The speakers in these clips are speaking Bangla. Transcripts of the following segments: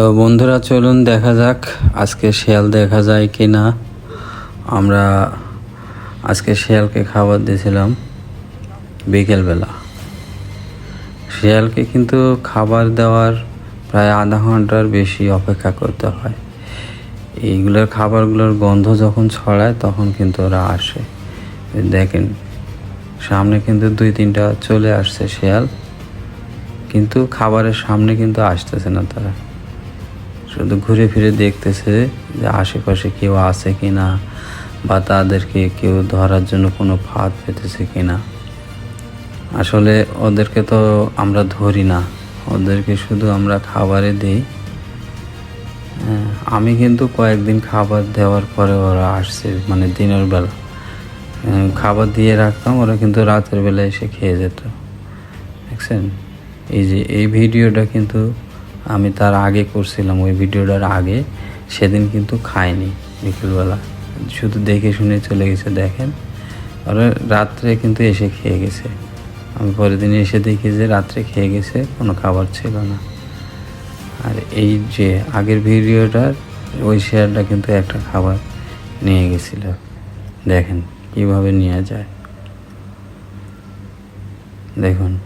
তো বন্ধুরা, চলুন দেখা যাক আজকে শিয়াল দেখা যায় কি না আমরা আজকে শিয়ালকে খাবার দিয়েছিলাম বিকেলবেলা। শিয়ালকে কিন্তু খাবার দেওয়ার প্রায় আধা ঘণ্টার বেশি অপেক্ষা করতে হয়। এইগুলোর খাবারগুলোর গন্ধ যখন ছড়ায়, তখন কিন্তু ওরা আসে। দেখেন, সামনে কিন্তু দুই তিনটা চলে আসছে শিয়াল, কিন্তু খাবারের সামনে কিন্তু আসতেছে না তারা। শুধু ঘুরে ফিরে দেখতেছে যে আশেপাশে কেউ আছে কি না বা তাদেরকে কেউ ধরার জন্য কোনো ফাঁদ পেতেছে কি না আসলে ওদেরকে তো আমরা ধরি না। ওদেরকে শুধু আমরা খাবারে দিই। হ্যাঁ, আমি কিন্তু কয়েকদিন খাবার দেওয়ার পরে ওরা আসছে মানে দিনের বেলা। খাবার দিয়ে রাখতাম ওরা কিন্তু রাতের বেলা এসে খেয়ে যেত। দেখছেন? এই যে এই ভিডিওটা কিন্তু আমি তার আগে করছিলাম, ওই ভিডিওটার আগে। সেদিন কিন্তু খায়নি বিকেলবেলা। শুধু দেখে শুনে চলে গেছে, দেখেন। আর রাত্রে কিন্তু এসে খেয়ে গেছে। আমি পরের দিন এসে দেখি যে রাত্রে খেয়ে গেছে, কোনো খাবার ছিল না। আর এই যে আগের ভিডিওটার, ওই শেয়ারটা কিন্তু একটা খাবার নিয়ে গেছিল। দেখেন কীভাবে নিয়ে যায়। দেখুন।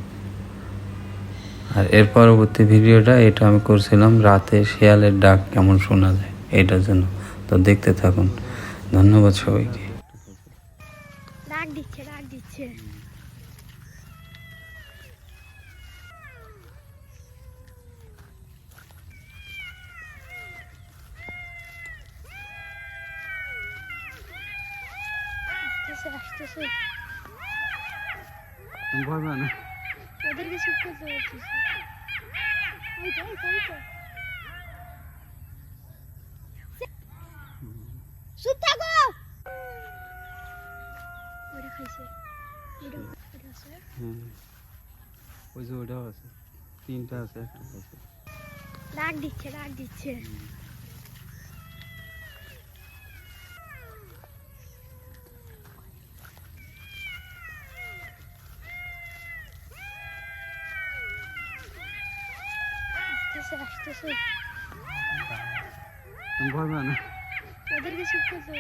আর এর পরবর্তী ভিডিওটা এটা আমি করছিলাম রাতে শেয়ালের ডাক কেমন শোনা যায় এটার জন্য। তো দেখতে থাকুন। ধন্যবাদ সবাইকে। ডাক দিচ্ছে ডাক দিচ্ছে। আসতেছে আসতেছে। ওদেরকে চুপ করতে তো চুপ থাকো। ওটা খাইছে। ওটা ওটা আছে। ওই যে ওটাও আছে। তিনটা আছে একটা আছে ডাক দিচ্ছে ডাক দিচ্ছে। আসতেছে আসতেছে। তুমি ভয় না? ওদেরকে চুপ করতে